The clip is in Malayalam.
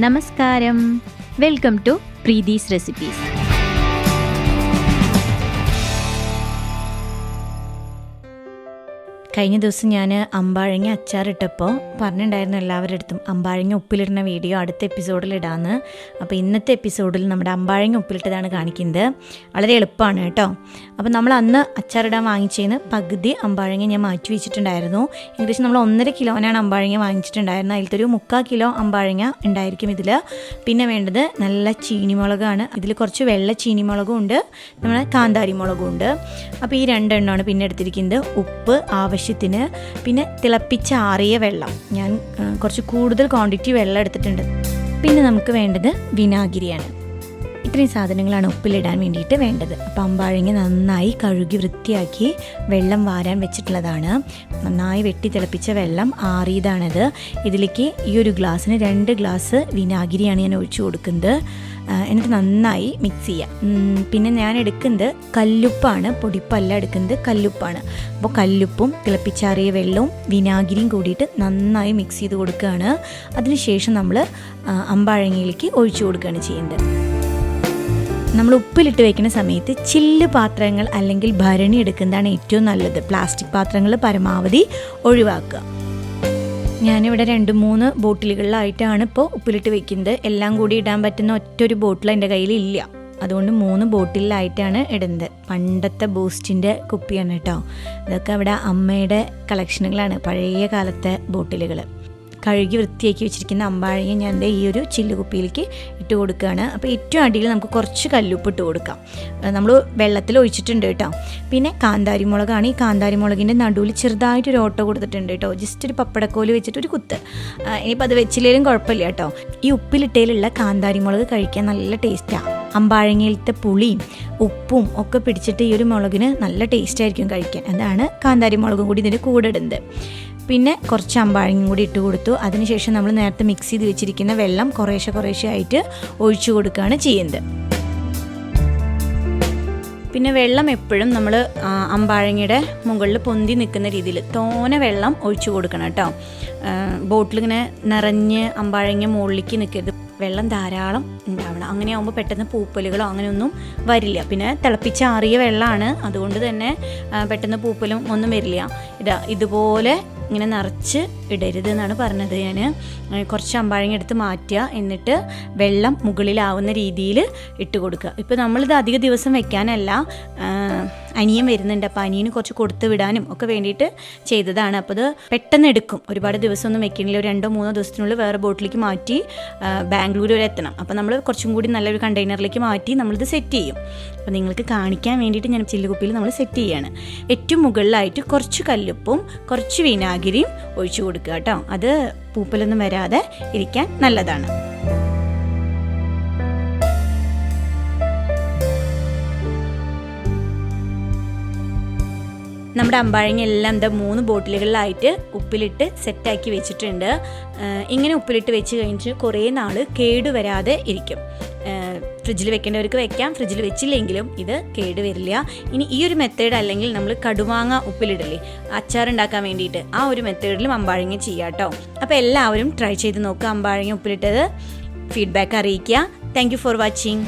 నమస్కారం. Welcome to Preethi's recipes. കഴിഞ്ഞ ദിവസം ഞാൻ അമ്പാഴങ്ങ അച്ചാറിട്ടപ്പോൾ പറഞ്ഞിട്ടുണ്ടായിരുന്നു എല്ലാവരുടെ അടുത്തും അമ്പാഴങ്ങ ഉപ്പിലിടുന്ന വീഡിയോ അടുത്ത എപ്പിസോഡിൽ ഇടാമെന്ന് അപ്പോൾ ഇന്നത്തെ എപ്പിസോഡിൽ നമ്മുടെ അമ്പാഴങ്ങ ഉപ്പിലിട്ടതാണ് കാണിക്കുന്നത്. വളരെ എളുപ്പമാണ് കേട്ടോ. അപ്പോൾ നമ്മൾ അന്ന് അച്ചാറിടാൻ വാങ്ങിച്ചതിന് പകുതി അമ്പാഴങ്ങ ഞാൻ മാറ്റി വെച്ചിട്ടുണ്ടായിരുന്നു. ഏകദേശം നമ്മൾ ഒന്നര കിലോനാണ് അമ്പാഴങ്ങ വാങ്ങിച്ചിട്ടുണ്ടായിരുന്നത്. അതിലത്തെ ഒരു മുക്കാൽ കിലോ അമ്പാഴങ്ങ ഉണ്ടായിരിക്കും ഇതിൽ പിന്നെ വേണ്ടത് നല്ല ചീനിമുളകാണ്. ഇതിൽ കുറച്ച് വെള്ള ചീനിമുളകും ഉണ്ട്. നമ്മുടെ കാന്താരി മുളകും ഉണ്ട്. അപ്പോൾ ഈ രണ്ടെണ്ണമാണ് പിന്നെ എടുത്തിരിക്കുന്നത്. ഉപ്പ് ആവശ്യത്തിന് പിന്നെ തിളപ്പിച്ച ആറിയ വെള്ളം. ഞാൻ കുറച്ച് കൂടുതൽ ക്വാണ്ടിറ്റി വെള്ളം എടുത്തിട്ടുണ്ട്. പിന്നെ നമുക്ക് വേണ്ടത് വിനാഗിരിയാണ്. ഇത്രയും സാധനങ്ങളാണ് ഉപ്പിലിടാൻ വേണ്ടിയിട്ട് വേണ്ടത്. അപ്പം അമ്പാഴങ്ങ നന്നായി കഴുകി വൃത്തിയാക്കി വെള്ളം വാരാൻ വെച്ചിട്ടുള്ളതാണ്. നന്നായി വെട്ടി തിളപ്പിച്ച വെള്ളം ആറിയതാണത്. ഇതിലേക്ക് ഈ ഒരു ഗ്ലാസ്സിന് രണ്ട് ഗ്ലാസ് വിനാഗിരിയാണ് ഞാൻ ഒഴിച്ചു കൊടുക്കുന്നത്. എന്നിട്ട് നന്നായി മിക്സ് ചെയ്യാം. പിന്നെ ഞാൻ എടുക്കുന്നത് കല്ലുപ്പാണ്. പൊടിപ്പല്ല എടുക്കുന്നത് കല്ലുപ്പാണ്. അപ്പോൾ കല്ലുപ്പും തിളപ്പിച്ചാറിയ വെള്ളവും വിനാഗിരിയും കൂടിയിട്ട് നന്നായി മിക്സ് ചെയ്ത് കൊടുക്കുകയാണ്. അതിനുശേഷം നമ്മൾ അമ്പാഴങ്ങയിലേക്ക് ഒഴിച്ചു കൊടുക്കുകയാണ് ചെയ്യുന്നത്. നമ്മൾ ഉപ്പിലിട്ട് വയ്ക്കുന്ന സമയത്ത് ചില്ല് പാത്രങ്ങൾ അല്ലെങ്കിൽ ഭരണി എടുക്കുന്നതാണ് ഏറ്റവും നല്ലത്. പ്ലാസ്റ്റിക് പാത്രങ്ങൾ പരമാവധി ഒഴിവാക്കുക. ഞാനിവിടെ രണ്ട് മൂന്ന് ബോട്ടിലുകളിലായിട്ടാണ് ഇപ്പോൾ ഉപ്പിലിട്ട് വെക്കുന്നത്. എല്ലാം കൂടി ഇടാൻ പറ്റുന്ന ഒറ്റൊരു ബോട്ടിൽ എന്റെ കയ്യിൽ ഇല്ല. അതുകൊണ്ട് മൂന്ന് ബോട്ടിലായിട്ടാണ് ഇടുന്നത്. പണ്ടത്തെ ബൂസ്റ്റിന്റെ കുപ്പിയാണ് കേട്ടോ. ഇതൊക്കെ അവിടെ അമ്മയുടെ കളക്ഷനുകളാണ്. പഴയ കാലത്തെ ബോട്ടിലുകൾ. കഴുകി വൃത്തിയാക്കി വെച്ചിരിക്കുന്ന അമ്പാഴയെ ഞാൻ എന്റെ ഈ ഒരു ചില്ല് കുപ്പിയിലേക്ക് ഇട്ട് കൊടുക്കുകയാണ്. അപ്പോൾ ഏറ്റവും അടിയിൽ നമുക്ക് കുറച്ച് കല്ലുപ്പ് ഇട്ട് കൊടുക്കാം. നമ്മൾ വെള്ളത്തിൽ ഒഴിച്ചിട്ടുണ്ട് കേട്ടോ. പിന്നെ കാന്താരി മുളകാണ് ഈ കാന്താരി മുളകിന്റെ നടുവിൽ ചെറുതായിട്ടൊരു ഓട്ടോ കൊടുത്തിട്ടുണ്ട് കേട്ടോ. ജസ്റ്റ് ഒരു പപ്പടക്കോൽ വെച്ചിട്ട് ഒരു കുത്ത്. ഇനിയിപ്പോൾ അത് വെച്ചില്ലെങ്കിലും കുഴപ്പമില്ല കേട്ടോ. ഈ ഉപ്പിലിട്ടയിലുള്ള കാന്താരി മുളക് കഴിക്കാൻ നല്ല ടേസ്റ്റാണ് അമ്പാഴങ്ങയിലത്തെ പുളിയും ഉപ്പും ഒക്കെ പിടിച്ചിട്ട് ഈ ഒരു മുളകിന് നല്ല ടേസ്റ്റ് ആയിരിക്കും കഴിക്കാൻ. അതാണ് കാന്താരി മുളകും കൂടി ഇതിന്റെ കൂടെ ഇടുന്നത്. പിന്നെ കുറച്ച് അമ്പാഴങ്ങും കൂടി ഇട്ട് കൊടുത്തു. അതിനുശേഷം നമ്മൾ നേരത്തെ മിക്സ് ചെയ്ത് വെച്ചിരിക്കുന്ന വെള്ളം കുറേശ്ശെ കുറേശ്ശെ ആയിട്ട് ഒഴിച്ചു കൊടുക്കുകയാണ് ചെയ്യുന്നത്. പിന്നെ വെള്ളം എപ്പോഴും നമ്മൾ അമ്പാഴങ്ങയുടെ മുകളിൽ പൊന്തി നിൽക്കുന്ന രീതിയിൽ തോനെ വെള്ളം ഒഴിച്ചു കൊടുക്കണം കേട്ടോ. ബോട്ടിലിങ്ങനെ നിറഞ്ഞ് അമ്പാഴങ്ങ മുകളിലേക്ക് നിൽക്കരുത്. വെള്ളം ധാരാളം ഉണ്ടാവണം. അങ്ങനെ ആകുമ്പോൾ പെട്ടെന്ന് പൂപ്പലുകളോ അങ്ങനെയൊന്നും വരില്ല. പിന്നെ തിളപ്പിച്ചാറിയ വെള്ളമാണ്. അതുകൊണ്ട് തന്നെ പെട്ടെന്ന് പൂപ്പലും ഒന്നും വരില്ല. ഇതാ ഇതുപോലെ ഇങ്ങനെ നിറച്ച് ഇടരുത് എന്നാണ് പറഞ്ഞത് ഞാൻ കുറച്ച് അമ്പാഴങ്ങ എടുത്ത് മാറ്റുക എന്നിട്ട് വെള്ളം മുകളിലാവുന്ന രീതിയിൽ ഇട്ട് കൊടുക്കുക. ഇപ്പോൾ നമ്മളിത് അധിക ദിവസം വെക്കാനല്ല അനിയൻ വരുന്നുണ്ട്. അപ്പോൾ അനിയന് കുറച്ച് കൊടുത്തു വിടാനും ഒക്കെ വേണ്ടിയിട്ട് ചെയ്തതാണ്. അപ്പോൾ അത് പെട്ടെന്ന് എടുക്കും. ഒരുപാട് ദിവസമൊന്നും വെക്കണില്ല. ഒരു രണ്ടോ മൂന്നോ ദിവസത്തിനുള്ളിൽ വേറെ ബോട്ടിലേക്ക് മാറ്റി ബാംഗ്ലൂർ വരെ എത്തണം. അപ്പോൾ നമ്മൾ കുറച്ചും കൂടി നല്ലൊരു കണ്ടെയ്നറിലേക്ക് മാറ്റി നമ്മളിത് സെറ്റ് ചെയ്യും. അപ്പോൾ നിങ്ങൾക്ക് കാണിക്കാൻ വേണ്ടിയിട്ട് ഞാൻ ചില്ലുകുപ്പിയിൽ നമ്മൾ സെറ്റ് ചെയ്യാണ്. ഏറ്റവും മുകളിലായിട്ട് കുറച്ച് കല്ലുപ്പും കുറച്ച് വിനാഗിരിയും ഒഴിച്ചു കൊടുക്കുക കേട്ടോ. അത് പൂപ്പലൊന്നും വരാതെ ഇരിക്കാൻ നല്ലതാണ്. നമ്മുടെ അമ്പാഴങ്ങ എല്ലാം എന്താ മൂന്ന് ബോട്ടിലുകളിലായിട്ട് ഉപ്പിലിട്ട് സെറ്റാക്കി വെച്ചിട്ടുണ്ട്. ഇങ്ങനെ ഉപ്പിലിട്ട് വെച്ച് കഴിഞ്ഞ് കുറേ നാൾ കേടുവരാതെ ഇരിക്കും. ഫ്രിഡ്ജിൽ വെക്കേണ്ടവർക്ക് വെക്കാം ഫ്രിഡ്ജിൽ വെച്ചില്ലെങ്കിലും ഇത് കേട് വരില്ല. ഇനി ഈ ഒരു മെത്തേഡ് അല്ലെങ്കിൽ നമ്മൾ കടുമാങ്ങ ഉപ്പിലിടില്ലേ അച്ചാർ ഉണ്ടാക്കാൻ വേണ്ടിയിട്ട് ആ ഒരു മെത്തേഡിലും അമ്പാഴങ്ങ ചെയ്യാം കേട്ടോ അപ്പോൾ എല്ലാവരും ട്രൈ ചെയ്ത് നോക്കുക അമ്പാഴങ്ങ ഉപ്പിലിട്ടത്. ഫീഡ്ബാക്ക് അറിയിക്കുക. Thank for watching